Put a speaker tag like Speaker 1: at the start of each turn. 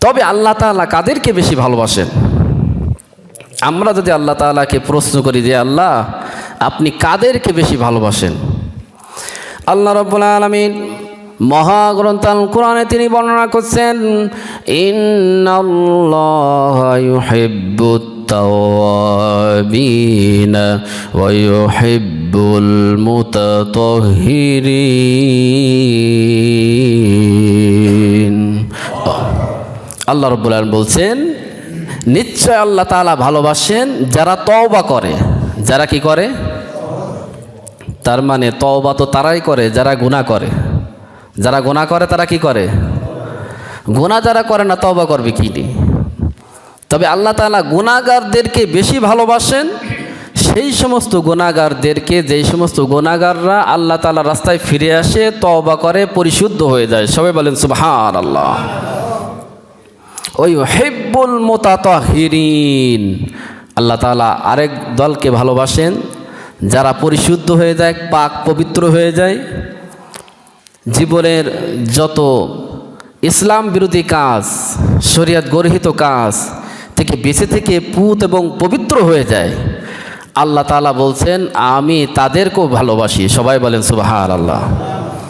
Speaker 1: তবে আল্লাহ তাআলা কাদেরকে বেশি ভালোবাসেন আমরা যদি আল্লাহ তাআলাকে প্রশ্ন করি যে আল্লাহ আপনি কাদেরকে বেশি ভালোবাসেন আল্লাহ রব্বুল আলমিন মহাগ্রন্থ আল কোরআনে তিনি বর্ণনা করছেন ইন্নাল্লাহা ইউহিব্বুত التوابين ويحب المتطهرين আল্লাহ রব্বুল আলম বলছেন, নিশ্চয় আল্লাহ তাআলা ভালোবাসেন যারা তওবা করে। যারা কি করে? তার মানে তওবা তো তারাই করে যারা গুনাহ করে। যারা গুনাহ করে তারা কি করে? গুনাহ যারা করে না তওবা করবে কি নিয়ে তবে আল্লাহ তাআলা গুণাগারদেরকে বেশি ভালোবাসেন। সেই সমস্ত গুণাগারদেরকে যেই সমস্ত গুণাগাররা আল্লাহ তাআলা রাস্তায় ফিরে আসে, তওবা করে, পরিশুদ্ধ হয়ে যায়। সবাই বলেন সুবহান আল্লাহ ওই হেব্বুল মোতাতহিরিন। আল্লাহ তালা আরেক দলকে ভালোবাসেন, যারা পরিশুদ্ধ হয়ে যায়, পাক পবিত্র হয়ে যায়। জীবনের যত ইসলাম বিরোধী কাজ, শরিয়াত গর্হিত কাজ থেকে বেঁচে থেকে পুত এবং পবিত্র হয়ে যায়। আল্লাহ তাআলা বলছেন, আমি তাদেরকেও ভালোবাসি। সবাই বলেন সুবাহ আল্লাহ